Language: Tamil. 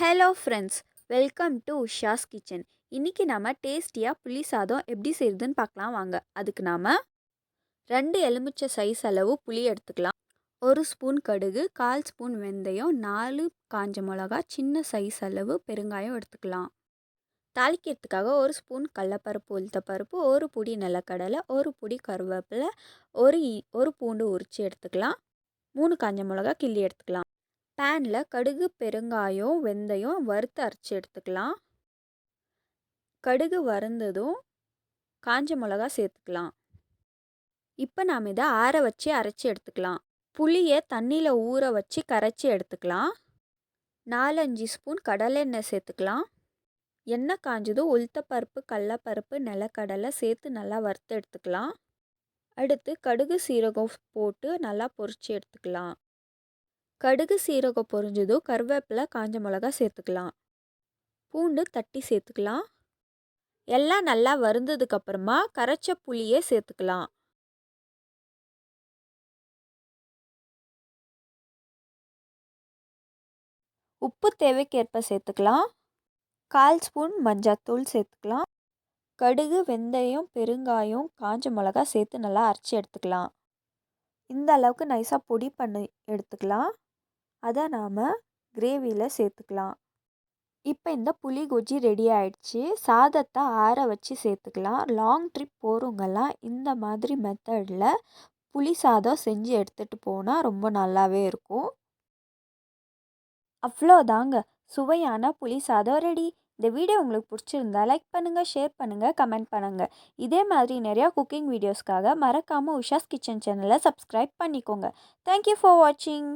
Hello friends welcome to Usha's kitchen இன்றைக்கி நம்ம டேஸ்டியாக புளி சாதம் எப்படி செய்யுதுன்னு பார்க்கலாம். வாங்க. அதுக்கு நாம் ரெண்டு எலுமிச்சை சைஸ் அளவு புளி எடுத்துக்கலாம். ஒரு ஸ்பூன் கடுகு கால் ஸ்பூன் வெந்தயம் நாலு காஞ்ச மிளகா சின்ன சைஸ் அளவு பெருங்காயம் எடுத்துக்கலாம். தாளிக்கிறதுக்காக ஒரு ஸ்பூன் கடலப்பருப்பு உளுத்தப்பருப்பு ஒரு புடி நிலக்கடலை ஒரு புடி கருவேப்பிலை ஒரு இ- ஒரு பூண்டு உரித்து எடுத்துக்கலாம். மூணு காஞ்ச மிளகா கிள்ளி எடுத்துக்கலாம். பேனில் கடுகு பெருங்காயம் வெந்தயம் வறுத்து அரைச்சி எடுத்துக்கலாம். கடுகு வறுந்ததும் காஞ்ச மிளகா சேர்த்துக்கலாம். இப்போ நாம் இதை ஆற வச்சு அரைச்சி எடுத்துக்கலாம். புளியை தண்ணியில் ஊற வச்சு கரைச்சி எடுத்துக்கலாம். நாலஞ்சு ஸ்பூன் கடலெண்ணெய் சேர்த்துக்கலாம். எண்ணெய் காஞ்சதும் உளுத்தப்பருப்பு கடலப்பருப்பு நிலக்கடலை சேர்த்து நல்லா வறுத்து எடுத்துக்கலாம். அடுத்து கடுகு சீரகம் போட்டு நல்லா பொரித்து எடுத்துக்கலாம். கடுகு சீரகம் பொரிஞ்சதும் கருவேப்பிலை காஞ்ச மிளகா சேர்த்துக்கலாம். பூண்டு தட்டி சேர்த்துக்கலாம். எல்லாம் நல்லா வருந்ததுக்கப்புறமா கரைச்ச புளியை சேர்த்துக்கலாம். உப்பு தேவைக்கேற்ப சேர்த்துக்கலாம். கால் ஸ்பூன் மஞ்சத்தூள் சேர்த்துக்கலாம். கடுகு வெந்தயம் பெருங்காயம் காஞ்ச மிளகா சேர்த்து நல்லா அரைச்சி எடுத்துக்கலாம். இந்த அளவுக்கு நைஸாக பொடி பண்ணி எடுத்துக்கலாம். அதை நாம் கிரேவியில் சேர்த்துக்கலாம். இப்போ இந்த புளி கொஜ்ஜி ரெடி ஆயிடுச்சு. சாதத்தை ஆற வச்சு சேர்த்துக்கலாம். லாங் ட்ரிப் போகிறவங்கெல்லாம் இந்த மாதிரி மெத்தடில் புளி சாதம் செஞ்சு எடுத்துகிட்டு போனால் ரொம்ப நல்லாவே இருக்கும். அவ்வளோதாங்க சுவையான புளி சாதம் ரெடி இந்த வீடியோ உங்களுக்கு பிடிச்சிருந்தா லைக் பண்ணுங்கள் ஷேர் பண்ணுங்கள் கமெண்ட் பண்ணுங்கள் இதே மாதிரி நிறையா குக்கிங் வீடியோஸ்க்காக மறக்காமல் உஷாஸ் கிச்சன் சேனலை சப்ஸ்கிரைப் பண்ணிக்கோங்க. தேங்க்யூ ஃபார் வாட்சிங்